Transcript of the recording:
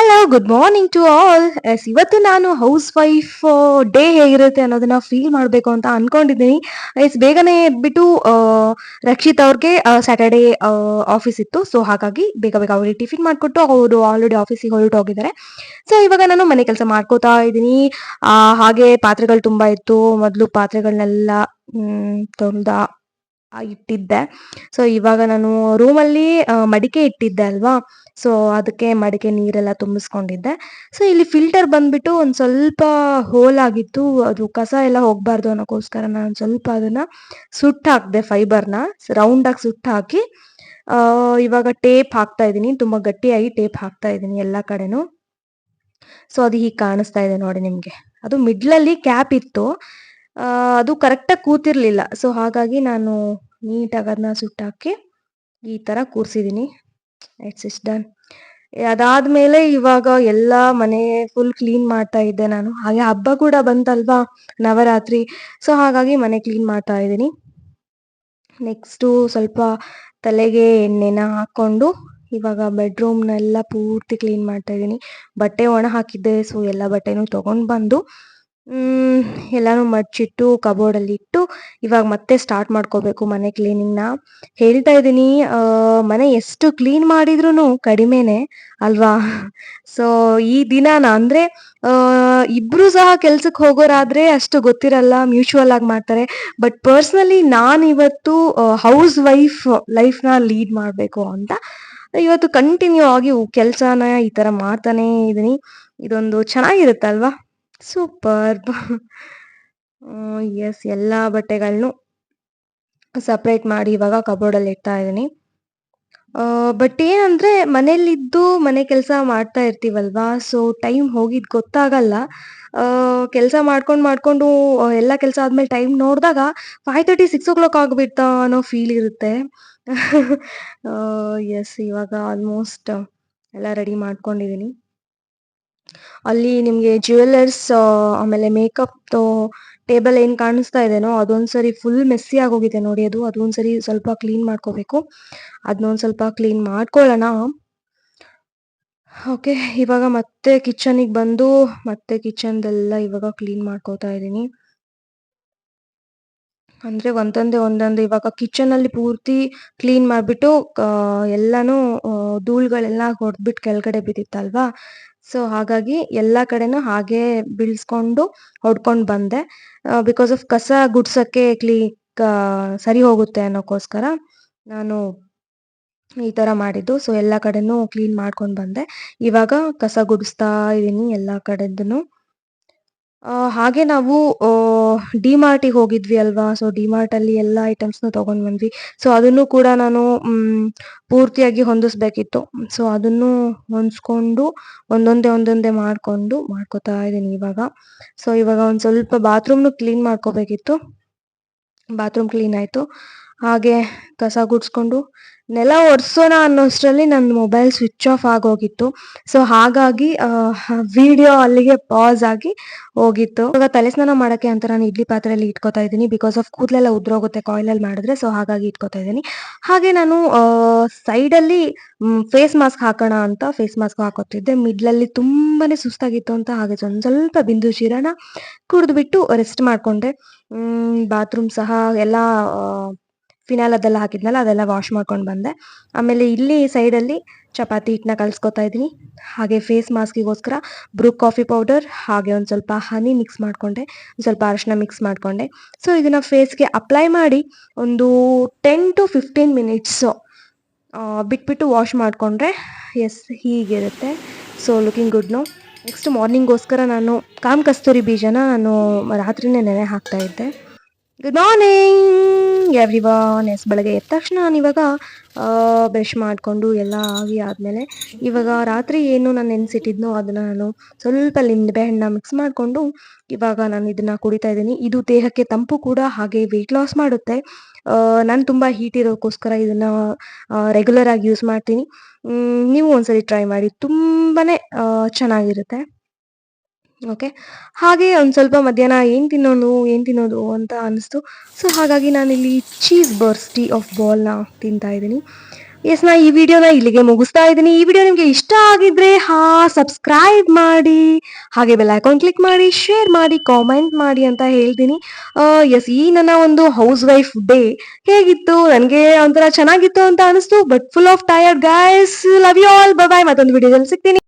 Hello good morning to all S ಇವತ್ತು ನಾನು house wife day ಹೇಗಿರುತ್ತೆ ಅನ್ನೋದನ್ನ ಫೀಲ್ ಮಾಡಬೇಕು ಅಂತ ಅನ್ಕೊಂಡಿದ್ದೀನಿ. ಎಸ್ ಬೇಗನೆ ಎದ್ಬಿಟ್ಟು ಆ, ರಕ್ಷಿತ್ ಅವ್ರಿಗೆ ಸ್ಯಾಟರ್ಡೇ ಆಫೀಸ್ ಇತ್ತು. ಸೊ ಹಾಗಾಗಿ ಬೇಗ ಬೇಗ ಅವ್ರಿಗೆ ಟಿಫಿನ್ ಮಾಡಿಕೊಟ್ಟು ಅವರು ಆಲ್ರೆಡಿ ಆಫೀಸಿಗೆ ಹೊರಟು ಹೋಗಿದ್ದಾರೆ. ಸೊ ಇವಾಗ ನಾನು ಮನೆ ಕೆಲಸ ಮಾಡ್ಕೋತಾ ಇದ್ದೀನಿ. ಹಾಗೆ ಪಾತ್ರೆಗಳು ತುಂಬಾ ಇತ್ತು. ಮೊದಲು ಪಾತ್ರೆಗಳನ್ನೆಲ್ಲ ತೊಳ್ದ ಇಟ್ಟಿದ್ದೆ. ಸೊ ಇವಾಗ ನಾನು ರೂಮಲ್ಲಿ ಮಡಿಕೆ ಇಟ್ಟಿದ್ದೆ ಅಲ್ವಾ? ಸೊ ಅದಕ್ಕೆ ಮಡಿಕೆ ನೀರೆಲ್ಲ ತುಂಬಿಸ್ಕೊಂಡಿದ್ದೆ. ಸೊ ಇಲ್ಲಿ ಫಿಲ್ಟರ್ ಬಂದ್ಬಿಟ್ಟು ಒಂದು ಸ್ವಲ್ಪ ಹೋಲ್ ಆಗಿತ್ತು. ಅದು ಕಸ ಎಲ್ಲ ಹೋಗ್ಬಾರ್ದು ಅನ್ನೋಕ್ಕೋಸ್ಕರ ನಾನು ಸ್ವಲ್ಪ ಅದನ್ನ ಸುಟ್ಟು ಹಾಕಿದೆ ಫೈಬರ್ನ ರೌಂಡಾಗಿ ಸುಟ್ಟು ಹಾಕಿ ಇವಾಗ ಟೇಪ್ ಹಾಕ್ತಾ ಇದ್ದೀನಿ. ತುಂಬ ಗಟ್ಟಿಯಾಗಿ ಟೇಪ್ ಹಾಕ್ತಾ ಇದ್ದೀನಿ ಎಲ್ಲ ಕಡೆನೂ. ಸೊ ಅದು ಹೀಗೆ ಕಾಣಿಸ್ತಾ ಇದೆ ನೋಡಿ ನಿಮಗೆ. ಅದು ಮಿಡ್ಲಲ್ಲಿ ಕ್ಯಾಪ್ ಇತ್ತು. ಅದು ಕರೆಕ್ಟಾಗಿ ಕೂತಿರ್ಲಿಲ್ಲ. ಸೊ ಹಾಗಾಗಿ ನಾನು ನೀಟಾಗಿ ಅದನ್ನ ಸುಟ್ಟಾಕಿ ಈ ಥರ ಕೂರಿಸಿದ್ದೀನಿ ಇಟ್ಸ್ ಇಸ್ ಡನ್ ಅದಾದ್ಮೇಲೆ ಇವಾಗ ಎಲ್ಲ ಮನೆ ಫುಲ್ ಕ್ಲೀನ್ ಮಾಡ್ತಾ ಇದ್ದೆ ನಾನು. ಹಾಗೆ ಹಬ್ಬ ಕೂಡ ಬಂತಲ್ವಾ? ನವರಾತ್ರಿ. ಸೊ ಹಾಗಾಗಿ ಮನೆ ಕ್ಲೀನ್ ಮಾಡ್ತಾ ಇದ್ದೀನಿ. ನೆಕ್ಸ್ಟು ಸ್ವಲ್ಪ ತಲೆಗೆ ಎಣ್ಣೆನ ಹಾಕ್ಕೊಂಡು ಇವಾಗ ಬೆಡ್ರೂಮ್ನೆಲ್ಲ ಪೂರ್ತಿ ಕ್ಲೀನ್ ಮಾಡ್ತಾ ಇದ್ದೀನಿ. ಬಟ್ಟೆ ಒಣ ಹಾಕಿದ್ದೆ. ಸೊ ಎಲ್ಲ ಬಟ್ಟೆನೂ ತೊಗೊಂಡು ಬಂದು ಮ್, ಎಲ್ಲಾನು ಮಡ್ಚಿಟ್ಟು ಕಬೋರ್ಡಲ್ಲಿ ಇಟ್ಟು ಇವಾಗ ಮತ್ತೆ ಸ್ಟಾರ್ಟ್ ಮಾಡ್ಕೋಬೇಕು ಮನೆ ಕ್ಲೀನಿಂಗ್ನ. ಹೇಳ್ತಾ ಇದ್ದೀನಿ ಮನೆ ಎಷ್ಟು ಕ್ಲೀನ್ ಮಾಡಿದ್ರು ಕಡಿಮೆನೆ ಅಲ್ವಾ? ಸೊ ಈ ದಿನಾನ ಅಂದ್ರೆ ಇಬ್ರು ಸಹ ಕೆಲ್ಸಕ್ಕೆ ಹೋಗೋರಾದ್ರೆ ಅಷ್ಟು ಗೊತ್ತಿರಲ್ಲ ಮ್ಯೂಚುವಲ್ ಆಗಿ ಮಾಡ್ತಾರೆ. ಬಟ್ ಪರ್ಸ್ನಲಿ ನಾನು ಇವತ್ತು ಹೌಸ್ ವೈಫ್ ಲೈಫ್ನ ಲೀಡ್ ಮಾಡಬೇಕು ಅಂತ ಇವತ್ತು ಕಂಟಿನ್ಯೂ ಆಗಿ ಕೆಲಸನ ಈ ತರ ಮಾಡ್ತಾನೆ ಇದೀನಿ ಇದೊಂದು ಚೆನ್ನಾಗಿರುತ್ತಲ್ವಾ ಸೂಪರ್ ಎಸ್ ಎಲ್ಲ ಬಟ್ಟೆಗಳನ್ನು ಸಪ್ರೇಟ್ ಮಾಡಿ ಇವಾಗ ಕಬೋರ್ಡಲ್ಲಿ ಇಡ್ತಾ ಇದ್ದೀನಿ. ಬಟ್ ಏನಂದ್ರೆ ಮನೇಲಿದ್ದು ಮನೆ ಕೆಲಸ ಮಾಡ್ತಾ ಇರ್ತೀವಲ್ವಾ? ಸೊ ಟೈಮ್ ಹೋಗಿದ್ ಗೊತ್ತಾಗಲ್ಲ. ಕೆಲಸ ಮಾಡ್ಕೊಂಡು ಮಾಡ್ಕೊಂಡು ಎಲ್ಲ ಕೆಲಸ ಆದ್ಮೇಲೆ ಟೈಮ್ ನೋಡಿದಾಗ five thirty six o'clock ಆಗಿಬಿಡ್ತಾ ಅನ್ನೋ ಫೀಲ್ ಇರುತ್ತೆ. ಎಸ್ ಇವಾಗ ಆಲ್ಮೋಸ್ಟ್ ಎಲ್ಲ ರೆಡಿ ಮಾಡ್ಕೊಂಡಿದ್ದೀನಿ ಅಲ್ಲಿ ನಿಮಗೆ ಜ್ಯುವೆಲ್ಲರ್ಸ್ ಆಮೇಲೆ ಮೇಕಪ್ ಟೇಬಲ್ ಏನ್ ಕಾಣಿಸ್ತಾ ಇದೆನೋ ಅದೊಂದ್ಸರಿ ಫುಲ್ ಮೆಸ್ಸಿ ಆಗೋಗಿದೆ ನೋಡಿ ಅದು. ಅದೊಂದ್ಸರಿ ಸ್ವಲ್ಪ ಕ್ಲೀನ್ ಮಾಡ್ಕೋಬೇಕು. ಅದನ್ನೊಂದು ಸ್ವಲ್ಪ ಕ್ಲೀನ್ ಮಾಡ್ಕೊಳ್ಳೋಣ. ಓಕೆ ಇವಾಗ ಮತ್ತೆ ಕಿಚನಿಗೆ ಬಂದು ಮತ್ತೆ ಕಿಚನ್ದೆಲ್ಲ ಇವಾಗ ಕ್ಲೀನ್ ಮಾಡ್ಕೋತಾ ಇದ್ದೀನಿ. ಅಂದ್ರೆ ಒಂದೊಂದೇ ಒಂದೊಂದೇ ಇವಾಗ ಕಿಚನ್ ಅಲ್ಲಿ ಪೂರ್ತಿ ಕ್ಲೀನ್ ಮಾಡ್ಬಿಟ್ಟು ಎಲ್ಲಾನು ಧೂಳ್ಗಳೆಲ್ಲ ಹೊಡೆದ್ಬಿಟ್ಟು ಕೆಳಗಡೆ ಬಿದ್ದಿತ್ತಲ್ವಾ? ಸೊ ಹಾಗಾಗಿ ಎಲ್ಲ ಕಡೆನೂ ಹಾಗೆ ಬೀಳ್ಸ್ಕೊಂಡು ಹೊಡ್ಕೊಂಡು ಬಂದೆ. ಬಿಕಾಸ್ ಆಫ್ ಕಸ ಗುಡ್ಸಕ್ಕೆ ಕ್ಲೀ ಸರಿ ಹೋಗುತ್ತೆ ಅನ್ನೋಕ್ಕೋಸ್ಕರ ನಾನು ಈ ತರ ಮಾಡಿದ್ದು. ಸೊ ಎಲ್ಲ ಕಡೆನೂ ಕ್ಲೀನ್ ಮಾಡ್ಕೊಂಡು ಬಂದೆ. ಇವಾಗ ಕಸ ಗುಡಿಸ್ತಾ ಇದ್ದೀನಿ ಎಲ್ಲ ಕಡೆದನ್ನು ಹಾಗೆ ನಾವು ಡಿ ಮಾರ್ಟಿಗೆ ಹೋಗಿದ್ವಿ ಅಲ್ವಾ? ಸೊ ಡಿ ಮಾರ್ಟ್ ಅಲ್ಲಿ ಎಲ್ಲ ಐಟಮ್ಸ್ನ ತಗೊಂಡ್ ಬಂದ್ವಿ. ಸೊ ಅದನ್ನು ಕೂಡ ನಾನು ಪೂರ್ತಿಯಾಗಿ ಹೊಂದಿಸ್ಬೇಕಿತ್ತು. ಸೊ ಅದನ್ನು ಹೊಂದಿಸ್ಕೊಂಡು ಒಂದೊಂದೇ ಒಂದೊಂದೇ ಮಾಡ್ಕೊಂಡು ಮಾಡ್ಕೋತಾ ಇದ್ದೀನಿ ಇವಾಗ. ಸೊ ಇವಾಗ ಒಂದು ಸ್ವಲ್ಪ ಬಾತ್ರೂಮ್ನು ಕ್ಲೀನ್ ಮಾಡ್ಕೋಬೇಕಿತ್ತು. ಬಾತ್ರೂಮ್ ಕ್ಲೀನ್ ಆಯ್ತು. ಹಾಗೆ ಕಸ ಗುಡ್ಸ್ಕೊಂಡು, ನೆಲ ಒರೆಸೋಣ ಅನ್ನೋಷ್ಟರಲ್ಲಿ ನನ್ನ ಮೊಬೈಲ್ ಸ್ವಿಚ್ ಆಫ್ ಆಗೋಗಿತ್ತು. ಸೊ ಹಾಗಾಗಿ ವಿಡಿಯೋ ಅಲ್ಲಿಗೆ ಪಾಸ್ ಆಗಿ ಹೋಗಿತ್ತು. ಇವಾಗ ತಲೆ ಸ್ನಾನ ಮಾಡಕ್ಕೆ ಅಂತ ನಾನು ಇಡ್ಲಿ ಪಾತ್ರೆಯಲ್ಲಿ ಇಟ್ಕೋತಾ ಇದ್ದೀನಿ. ಬಿಕಾಸ್ ಆಫ್ ಕೂದಲೆಲ್ಲ ಉದ್ರೋಗುತ್ತೆ ಕಾಯಿಲಲ್ಲಿ ಮಾಡಿದ್ರೆ ಸೊ ಹಾಗಾಗಿ ಇಟ್ಕೋತಾ ಇದ್ದೀನಿ. ಹಾಗೆ ನಾನು ಸೈಡಲ್ಲಿ ಫೇಸ್ ಮಾಸ್ಕ್ ಹಾಕೋಣ ಅಂತ ಫೇಸ್ ಮಾಸ್ಕ್ ಹಾಕೋತಿದ್ದೆ. ಮಿಡ್ಲಲ್ಲಿ ತುಂಬಾನೇ ಸುಸ್ತಾಗಿತ್ತು ಅಂತ ಹಾಗೆ ಒಂದು ಸ್ವಲ್ಪ ಬಿಂದು ಶಿರಣ ಕುಡಿದ್ಬಿಟ್ಟು ರೆಸ್ಟ್ ಮಾಡಿಕೊಂಡೆ. ಬಾತ್ರೂಮ್ ಸಹ ಎಲ್ಲ ಫಿನಾಲ್ ಅದೆಲ್ಲ ಹಾಕಿದ್ನಲ್ಲ, ಅದೆಲ್ಲ ವಾಶ್ ಮಾಡ್ಕೊಂಡು ಬಂದೆ. ಆಮೇಲೆ ಇಲ್ಲಿ ಸೈಡಲ್ಲಿ ಚಪಾತಿ ಹಿಟ್ಟನ್ನ ಕಲ್ಸ್ಕೊತಾ ಇದ್ದೀನಿ. ಹಾಗೆ ಫೇಸ್ ಮಾಸ್ಕಿಗೋಸ್ಕರ ಬ್ರೂ ಕಾಫಿ ಪೌಡರ್ ಹಾಗೆ ಒಂದು ಸ್ವಲ್ಪ ಹನಿ ಮಿಕ್ಸ್ ಮಾಡಿಕೊಂಡೆ ಸ್ವಲ್ಪ ಅರಶಿನ ಮಿಕ್ಸ್ ಮಾಡಿಕೊಂಡೆ. ಸೊ ಇದನ್ನು ಫೇಸ್ಗೆ ಅಪ್ಲೈ ಮಾಡಿ ಒಂದು ಟೆನ್ ಟು ಫಿಫ್ಟೀನ್ ಮಿನಿಟ್ಸು ಬಿಟ್ಬಿಟ್ಟು ವಾಶ್ ಮಾಡಿಕೊಂಡ್ರೆ S ಹೀಗಿರುತ್ತೆ. So looking good no next ಮಾರ್ನಿಂಗೋಸ್ಕರ ನಾನು ಕಾಮ್ ಕಸ್ತೂರಿ ಬೀಜನ ನಾನು ರಾತ್ರಿನೇ ನೆನೆ ಹಾಕ್ತಾ ಇದ್ದೆ. Good morning everyone S ಬೆಳಗ್ಗೆ ಎದ್ದ ತಕ್ಷಣ ನಾನು ಇವಾಗ ಬ್ರಷ್ ಮಾಡಿಕೊಂಡು ಎಲ್ಲ ಆಗಿ ಆದಮೇಲೆ ಇವಾಗ ರಾತ್ರಿ ಏನು ನಾನು ನೆನೆಸಿಟ್ಟಿದ್ನೋ ಅದನ್ನು ನಾನು ಸ್ವಲ್ಪ ಲಿಂಬೆ ಹಣ್ಣನ್ನ ಮಿಕ್ಸ್ ಮಾಡಿಕೊಂಡು ಇವಾಗ ನಾನು ಇದನ್ನ ಕುಡಿತಾ ಇದ್ದೀನಿ. ಇದು ದೇಹಕ್ಕೆ ತಂಪು ಕೂಡ ಹಾಗೆ ವೆಯ್ಟ್ ಲಾಸ್ ಮಾಡುತ್ತೆ. ನಾನು ತುಂಬ ಹೀಟ್ ಇರೋಕ್ಕೋಸ್ಕರ ಇದನ್ನ ರೆಗ್ಯುಲರ್ ಆಗಿ ಯೂಸ್ ಮಾಡ್ತೀನಿ. ನೀವು ಒಂದ್ಸರಿ ಟ್ರೈ ಮಾಡಿ. ತುಂಬಾನೇ ಚೆನ್ನಾಗಿರುತ್ತೆ. ಓಕೆ ಹಾಗೆ ಒಂದು ಸ್ವಲ್ಪ ಮಧ್ಯಾಹ್ನ ಏನು ತಿನ್ನೋದು ಏನು ತಿನ್ನೋದು ಅಂತ ಅನಿಸ್ತು. ಸೊ ಹಾಗಾಗಿ ನಾನಿಲ್ಲಿ ಚೀಸ್ ಬರ್ಸ್ಟಿ ಆಫ್ ಬಾಲ್ನ ತಿಂತಾ ಇದ್ದೀನಿ. ಎಸ್ ನಾ ಈ ವಿಡಿಯೋನ ಇಲ್ಲಿಗೆ ಮುಗಿಸ್ತಾ ಇದ್ದೀನಿ. ಈ ವಿಡಿಯೋ ನಿಮಗೆ ಇಷ್ಟ ಆಗಿದ್ರೆ, ಹಾ ಸಬ್ಸ್ಕ್ರೈಬ್ ಮಾಡಿ, ಹಾಗೆ ಬೆಲ್ ಐಕಾನ್ ಕ್ಲಿಕ್ ಮಾಡಿ ಶೇರ್ ಮಾಡಿ ಕಾಮೆಂಟ್ ಮಾಡಿ ಅಂತ ಹೇಳ್ತೀನಿ. ಎಸ್ ಈ ನನ್ನ ಒಂದು ಹೌಸ್ ವೈಫ್ ಡೇ ಹೇಗಿತ್ತು, ನನಗೆ ಒಂಥರ ಚೆನ್ನಾಗಿತ್ತು ಅಂತ ಅನಿಸ್ತು but full of tired guys love you all bye ಮತ್ತೊಂದು ವಿಡಿಯೋದಲ್ಲಿ ಸಿಗ್ತೀನಿ.